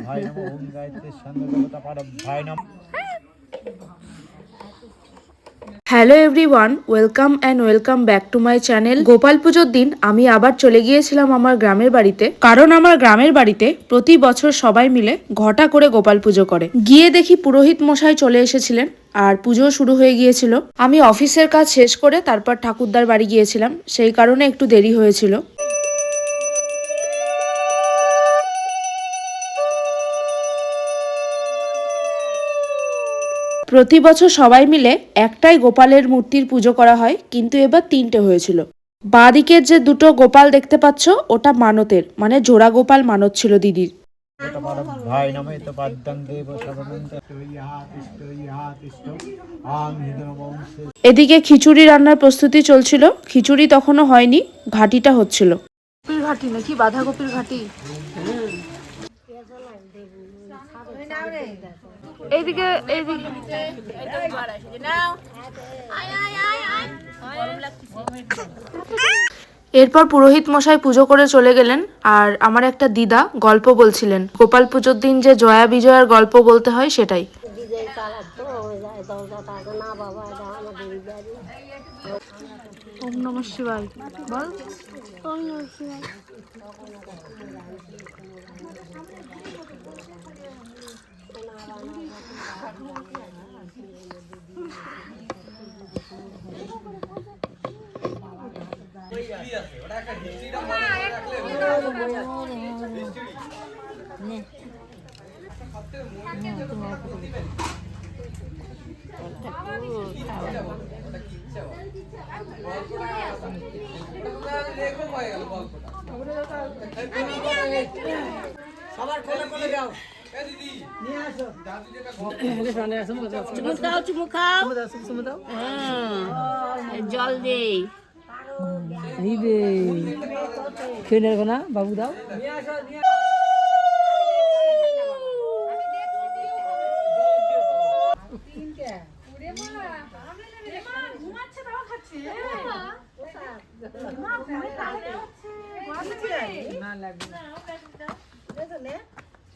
ভাই নাম ভাই নম hello everyone, welcome and welcome back to my channel Gopal পুজোর দিন। আমি আবার চলে গিয়েছিলাম আমার গ্রামের বাড়িতে। কারণ আমার গ্রামের বাড়িতে প্রতি বছর সবাই মিলে ঘটা করে গোপাল পুজো করে। গিয়ে দেখি পুরোহিত মশাই চলে এসেছিলেন আর পুজো শুরু হয়ে গিয়েছিল। আমি অফিসের কাজ শেষ করে তারপর ঠাকুরদার বাড়ি গিয়েছিলাম। সেই কারণে একটু দেরি হয়েছিল। প্রতি বছর সবাই মিলে একটাই গোপালের মূর্তির পুজো করা হয় কিন্তু এবার তিনটে হয়েছিল। বাঁদিকের যে দুটো গোপাল দেখতে পাচ্ছ ওটা মানতের মানে জোড়া গোপাল মানত ছিল দিদির। এদিকে খিচুড়ি রান্নার প্রস্তুতি চলছিল খিচুড়ি তখনও হয়নি ঘাটিটা হচ্ছিল। ঘাটি নাকি? বাঁধাকপির ঘাটি? এইদিকে এইদিকে। এরপর পুরোহিত মশাই পুজো করে চলে গেলেন আর আমার একটা দিদা গল্প বলছিলেন। গোপাল পুজোর দিন যে জয়া বিজয়ার গল্প বলতে হয় সেটাই। তো হয়ে যায় দরজা থাকে না বাবা এটা আমাদের চুমুক দাও চুমুক খাও হ্যাঁ জল দেই নিবে খেয়ে নেবে না বাবু দাও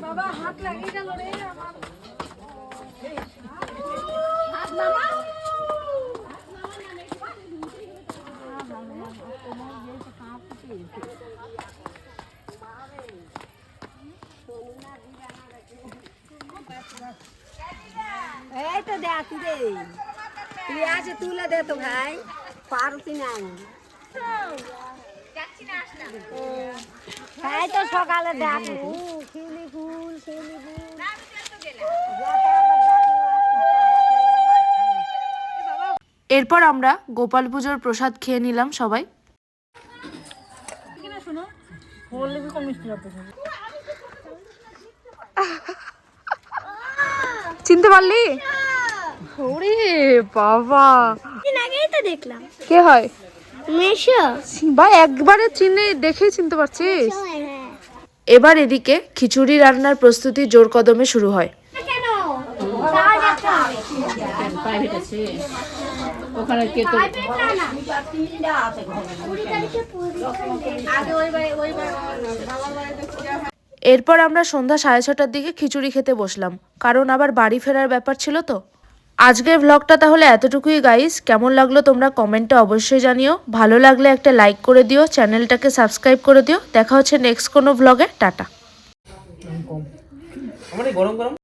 দিয়েছ এই তো দেখ রে। তুই আছে তুলে দে তো ভাই পারতি না আমি তো সকালে দেখ এরপর আমরা গোপাল পুজোর প্রসাদ খেয়ে নিলাম সবাই। চিনতে পারলি? ওরে বাবা। আগেই তো দেখলাম। কে হয়? মেশো। বা একবারে চিনে দেখে চিনতে পারছিস। হ্যাঁ। এবার এদিকে খিচুড়ি রান্নার প্রস্তুতি জোর কদমে শুরু হয়। কেন? ওখানে কে তো এরপর আমরা সন্ধ্যা সাড়ে ছটার দিকে খিচুড়ি খেতে বসলাম কারণ আবার বাড়ি ফেরার ব্যাপার ছিল তো। আজকের ভ্লগটা তাহলে এতটুকুই গাইস কেমন লাগল তোমরা কমেন্টে অবশ্যই জানিও ভালো লাগলে একটা লাইক করে দিও চ্যানেলটাকে সাবস্ক্রাইব করে দিও দেখা হচ্ছে নেক্সট কোনো ভ্লগে টাটা। গরম গরম।